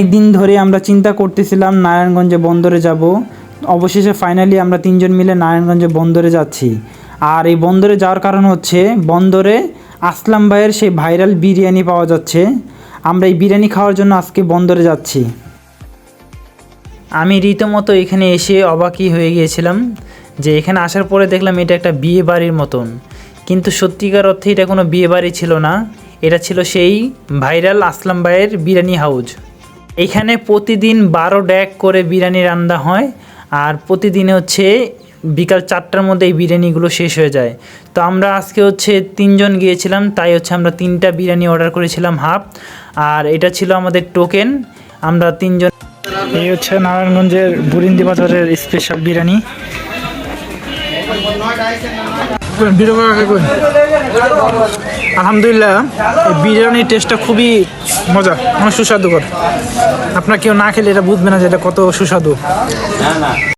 একদিন ধরে আমরা চিন্তা করতেছিলাম নারায়ণগঞ্জে বন্দরে যাব। অবশেষে ফাইনালি আমরা তিনজন মিলে নারায়ণগঞ্জে বন্দরে যাচ্ছি। আর এই বন্দরে যাওয়ার কারণ হচ্ছে, বন্দরে আসলাম ভাইয়ের সেই ভাইরাল বিরিয়ানি পাওয়া যাচ্ছে। আমরা এই বিরিয়ানি খাওয়ার জন্য আজকে বন্দরে যাচ্ছি। আমি রীতিমতো এখানে এসে অবাকই হয়ে গিয়েছিলাম যে এখানে আসার পরে দেখলাম এটা একটা বিয়ে বাড়ির মতন। কিন্তু সত্যিকার অর্থে এটা কোনো বিয়ে বাড়ি ছিল না। এটা ছিল সেই ভাইরাল আসলাম ভাইয়ের বিরিয়ানি হাউজ। এখানে প্রতিদিন বারো ড্যাক করে বিরিয়ানি রান্না হয় আর প্রতিদিনে হচ্ছে বিকাল চারটার মধ্যে এই বিরিয়ানিগুলো শেষ হয়ে যায়। তো আমরা আজকে হচ্ছে তিনজন গিয়েছিলাম তাই হচ্ছে আমরা তিনটা বিরিয়ানি অর্ডার করেছিলাম হাফ। আর এটা ছিল আমাদের টোকেন আমরা তিনজন এই হচ্ছে নারায়ণগঞ্জের বুরিন্দি বাজারের স্পেশাল বিরিয়ানি। আলহামদুলিল্লাহ বিরিয়ানির টেস্টটা খুবই মজা, অনেক সুস্বাদুকর। আপনার কেউ না খেলে এটা বুঝবে না যে এটা কত সুস্বাদু।